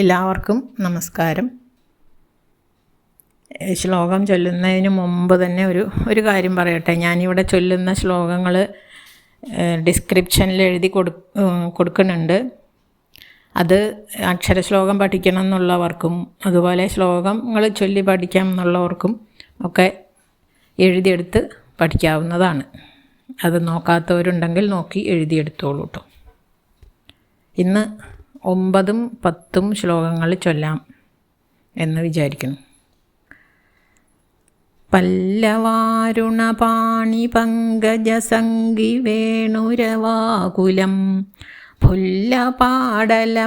എല്ലാവർക്കും നമസ്കാരം. ശ്ലോകം ചൊല്ലുന്നതിന് മുമ്പ് തന്നെ ഒരു ഒരു കാര്യം പറയട്ടെ. ഞാനിവിടെ ചൊല്ലുന്ന ശ്ലോകങ്ങൾ ഡിസ്ക്രിപ്ഷനിൽ എഴുതി കൊടു കൊടുക്കുന്നുണ്ട്. അത് അക്ഷരശ്ലോകം പഠിക്കണം എന്നുള്ളവർക്കും അതുപോലെ ശ്ലോകങ്ങൾ ചൊല്ലി പഠിക്കാം എന്നുള്ളവർക്കും ഒക്കെ എഴുതിയെടുത്ത് പഠിക്കാവുന്നതാണ്. അത് നോക്കാത്തവരുണ്ടെങ്കിൽ നോക്കി എഴുതിയെടുത്തോളൂ കേട്ടോ ഇന്ന് ഒമ്പതും പത്തും ശ്ലോകങ്ങൾ ചൊല്ലാം എന്ന് വിചാരിക്കുന്നു.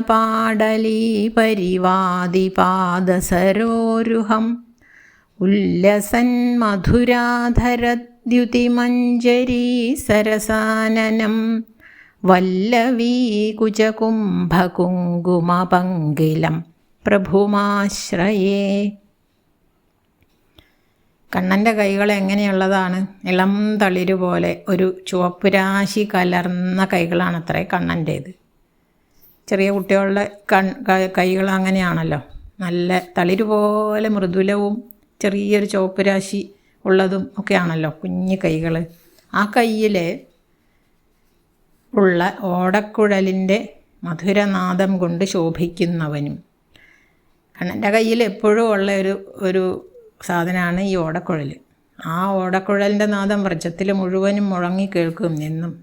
പാടലീ പരിവാതി പാദസരോരുഹം ഉല്ലസൻ മധുരാധരദ്യുതിമഞ്ജരീ സരസാനനം വല്ലവീ കുജകുംഭകുങ്കുമപങ്കിലം പ്രഭുമാശ്രയേ. കണ്ണന്റെ കൈകൾ എങ്ങനെയുള്ളതാണ്? ഇളം തളിര് പോലെ ഒരു ചുവപ്പ് രാശി കലർന്ന കൈകളാണ് അത്രേ കണ്ണന്റേത്. ചെറിയ കുട്ടികളുടെ കൺ കൈകൾ അങ്ങനെയാണല്ലോ. നല്ല തളിര് പോലെ മൃദുലവും ചെറിയൊരു ചുവപ്പ് രാശി ഉള്ളതും ഒക്കെയാണല്ലോ കുഞ്ഞു കൈകൾ. ആ കയ്യിൽ ഉള്ള ഓടക്കുഴലിന്റെ മധുരനാദം കൊണ്ട് ശോഭിക്കുന്നവനും. കണ്ണന്റെ കയ്യിൽ എപ്പോഴും ഉള്ള ഒരു ഒരു സാധനമാണ് ഈ ഓടക്കുഴൽ. ആ ഓടക്കുഴലിന്റെ നാദം വ്രജത്തിൽ മുഴുവനും മുഴങ്ങി കേൾക്കും എന്നും.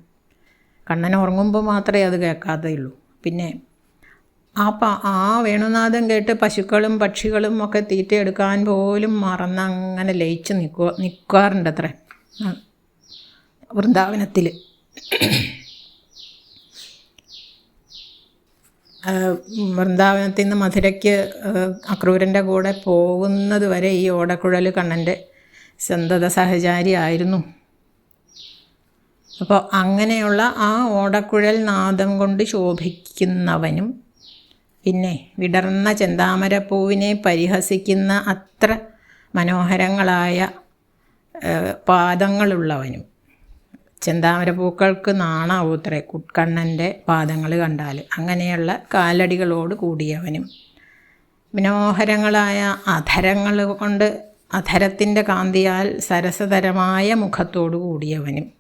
കണ്ണൻ ഉറങ്ങുമ്പോൾ മാത്രമേ അത് കേൾക്കാതെയുള്ളൂ. പിന്നെ ആ പ ആ വേണുനാഥം കേട്ട് പശുക്കളും പക്ഷികളും ഒക്കെ തീറ്റയെടുക്കാൻ പോലും മറന്ന് അങ്ങനെ ലയിച്ച് നിൽക്കുക നിൽക്കാറുണ്ട് അത്ര വൃന്ദാവനത്തിൽ. വൃന്ദാവനത്തിൽ നിന്ന് മധുരയ്ക്ക് അക്രൂരന്റെ കൂടെ പോകുന്നത് വരെ ഈ ഓടക്കുഴൽ കണ്ണന്റെ സന്തത സഹചാരി ആയിരുന്നു. അപ്പോൾ അങ്ങനെയുള്ള ആ ഓടക്കുഴൽ നാദം കൊണ്ട് ശോഭിക്കുന്നവനും പിന്നെ വിടർന്ന ചെന്താമരപ്പൂവിനെ പരിഹസിക്കുന്ന അത്ര മനോഹരങ്ങളായ ഏഹ്, പാദങ്ങളുള്ളവനും ചെന്താമരപ്പൂക്കൾക്ക് നാണാവൂത്രേ കുട്ടണ്ണന്റെ പാദങ്ങൾ കണ്ടാൽ അങ്ങനെയുള്ള കാലടികളോട് കൂടിയവനും. മനോഹരങ്ങളായ അധരങ്ങൾ കൊണ്ട് അധരത്തിന്റെ കാന്തിയാൽ സരസതരമായ മുഖത്തോടു കൂടിയവനും.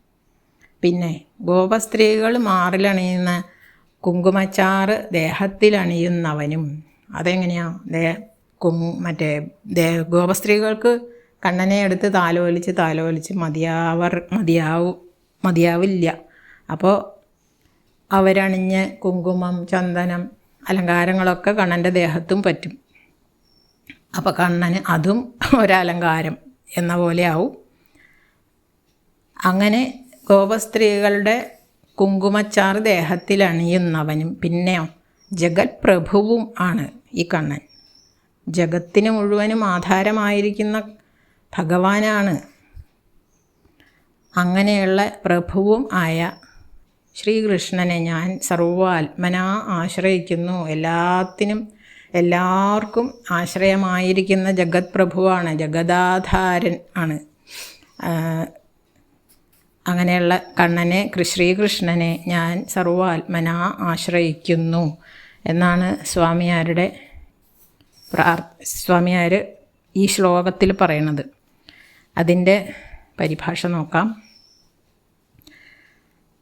പിന്നെ ഗോപസ്ത്രീകൾ മാറിലണിയുന്ന കുങ്കുമച്ചാറ് ദേഹത്തിലണിയുന്നവനും. അതെങ്ങനെയാണ് ദേ കുങ് മറ്റേ ദേ ഗോപസ്ത്രീകൾക്ക് കണ്ണനെ എടുത്ത് താലോലിച്ച് താലോലിച്ച് മതിയാവർ മതിയാവും. മതിയാവില്ല. അപ്പോൾ അവരണിഞ്ഞ് കുങ്കുമം ചന്ദനം അലങ്കാരങ്ങളൊക്കെ കണ്ണന്റെ ദേഹത്തും പറ്റും. അപ്പോൾ കണ്ണന് അതും ഒരലങ്കാരം എന്ന പോലെ ആവും. അങ്ങനെ ഗോപസ്ത്രീകളുടെ കുങ്കുമച്ചാർ ദേഹത്തിൽ അണിയുന്നവനും പിന്നെയോ ജഗത് പ്രഭുവും ആണ് ഈ കണ്ണൻ. ജഗത്തിന് മുഴുവനും ആധാരമായിരിക്കുന്ന ഭഗവാനാണ് അങ്ങനെയുള്ള പ്രഭുവും ആയ ശ്രീകൃഷ്ണനെ ഞാൻ സർവാത്മനാ ആശ്രയിക്കുന്നു. എല്ലാത്തിനും എല്ലാവർക്കും ആശ്രയമായിരിക്കുന്ന ജഗത് പ്രഭുവാണ് ജഗദാധാരൻ ആണ്. അങ്ങനെയുള്ള കണ്ണനെ ശ്രീകൃഷ്ണനെ ഞാൻ സർവാത്മനാ ആശ്രയിക്കുന്നു എന്നാണ് സ്വാമിയാരുടെ പ്രാർ സ്വാമിയാർ ഈ ശ്ലോകത്തിൽ പറയണത് അതിന്റെ പരിഭാഷ നോക്കാം.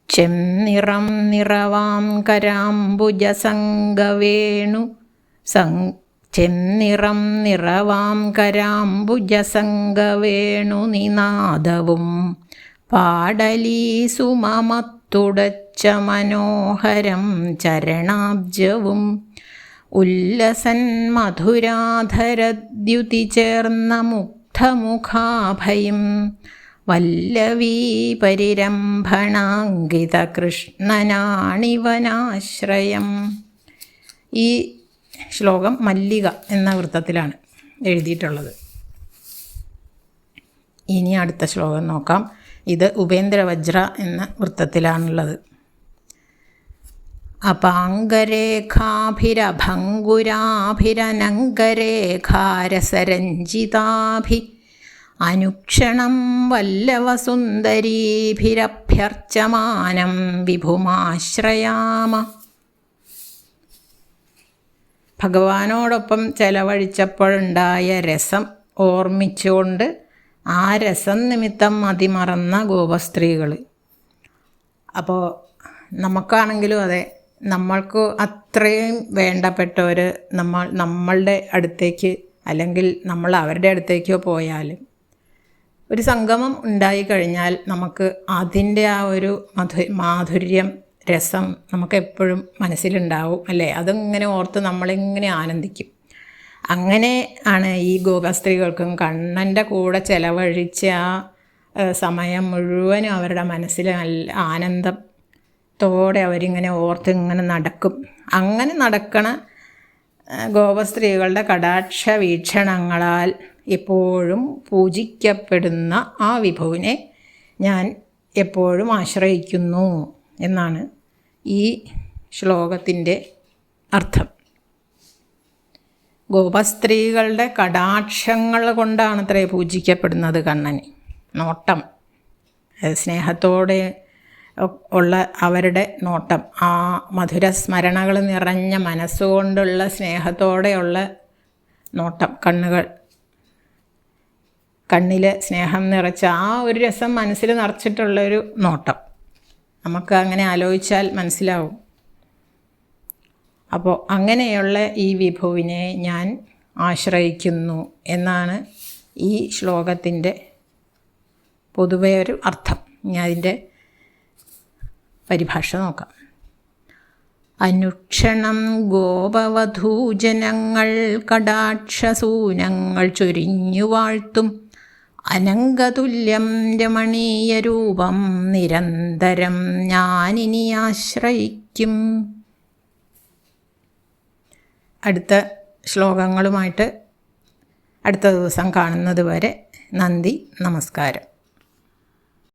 ചെന്നിറം നിറവാം കരാംബുജസംഗവേണു. സം ചെന്നിറം നിറവാം കരാംബുജസംഗവേണു നിനാദവും. പാടലീ സുമമത്തുടച്ച മനോഹരം ചരണാബ്ജവും. ഉല്ലസൻ മധുരാധരദ്യുതി ചേർന്ന മുഗ്ധമുഖാഭയം. വല്ലവീ കൃഷ്ണനാണിവനാശ്രയം ഈ ശ്ലോകം മല്ലിക എന്ന വൃത്തത്തിലാണ് എഴുതിയിട്ടുള്ളത്. ഇനി അടുത്ത ശ്ലോകം നോക്കാം. ഇത് ഉപേന്ദ്രവജ്ര എന്ന വൃത്തത്തിലാണുള്ളത്. അപാങ്കരേഖാഭിരഭങ്കുരാഭിരനങ്കരേഖാരസരഞ്ജിതാഭി അനുക്ഷണം വല്ലവസുന്ദരീഭിരഭ്യർച്ചമാനം വിഭുമാശ്രയാമ. ഭഗവാനോടൊപ്പം ചെലവഴിച്ചപ്പോഴുണ്ടായ രസം ഓർമ്മിച്ചുകൊണ്ട് ആ രസം നിമിത്തം മതിമറന്ന ഗോപസ്ത്രീകൾ അപ്പോൾ നമുക്കാണെങ്കിലും അതെ നമ്മൾക്ക് അത്രയും വേണ്ടപ്പെട്ടവർ നമ്മൾ നമ്മളുടെ അടുത്തേക്ക് അല്ലെങ്കിൽ നമ്മൾ അവരുടെ അടുത്തേക്കോ പോയാലും ഒരു സംഗമം ഉണ്ടായി കഴിഞ്ഞാൽ നമുക്ക് അതിന്റെ ആ ഒരു മധു മാധുര്യം രസം നമുക്കെപ്പോഴും മനസ്സിലുണ്ടാവും അല്ലേ? അതിങ്ങനെ ഓർത്ത് നമ്മളിങ്ങനെ ആനന്ദിക്കും? അങ്ങനെ ആണ് ഈ ഗോപസ്ത്രീകൾക്കും കണ്ണന്റെ കൂടെ ചെലവഴിച്ച ആ സമയം മുഴുവനും അവരുടെ മനസ്സിൽ നല്ല ആനന്ദത്തോടെ അവരിങ്ങനെ ഓർത്ത് ഇങ്ങനെ നടക്കും. അങ്ങനെ നടക്കണ ഗോപസ്ത്രീകളുടെ കടാക്ഷ വീക്ഷണങ്ങളാൽ എപ്പോഴും പൂജിക്കപ്പെടുന്ന ആ വിഭുവിനെ ഞാൻ എപ്പോഴും ആശ്രയിക്കുന്നു എന്നാണ് ഈ ശ്ലോകത്തിന്റെ അർത്ഥം. ഗോപസ്ത്രീകളുടെ കടാക്ഷങ്ങൾ കൊണ്ടാണ് അത്രേ പൂജിക്കപ്പെടുന്നത് കണ്ണന് നോട്ടം. സ്നേഹത്തോടെ ഉള്ള അവരുടെ നോട്ടം. ആ മധുര സ്മരണകൾ നിറഞ്ഞ മനസ്സുകൊണ്ടുള്ള സ്നേഹത്തോടെയുള്ള നോട്ടം കണ്ണുകൾ. കണ്ണിൽ സ്നേഹം നിറച്ച ആ ഒരു രസം മനസ്സിൽ നിറച്ചിട്ടുള്ളൊരു നോട്ടം. നമുക്ക് അങ്ങനെ ആലോചിച്ചാൽ മനസ്സിലാവും. അപ്പോൾ അങ്ങനെയുള്ള ഈ വിഭുവിനെ ഞാൻ ആശ്രയിക്കുന്നു എന്നാണ് ഈ ശ്ലോകത്തിന്റെ പൊതുവേ ഒരു അർത്ഥം. ഞാൻ അതിന്റെ പരിഭാഷ നോക്കാം. അനുക്ഷണം ഗോപവധൂജനങ്ങൾ കടാക്ഷസൂനങ്ങൾ ചൊരിഞ്ഞു വാഴ്ത്തും അനങ്കതുല്യം രമണീയ രൂപം നിരന്തരം ഞാനിനി ആശ്രയിക്കും. അടുത്ത ശ്ലോകങ്ങളുമായിട്ട് അടുത്ത ദിവസം കാണുന്നത് വരെ നന്ദി നമസ്കാരം.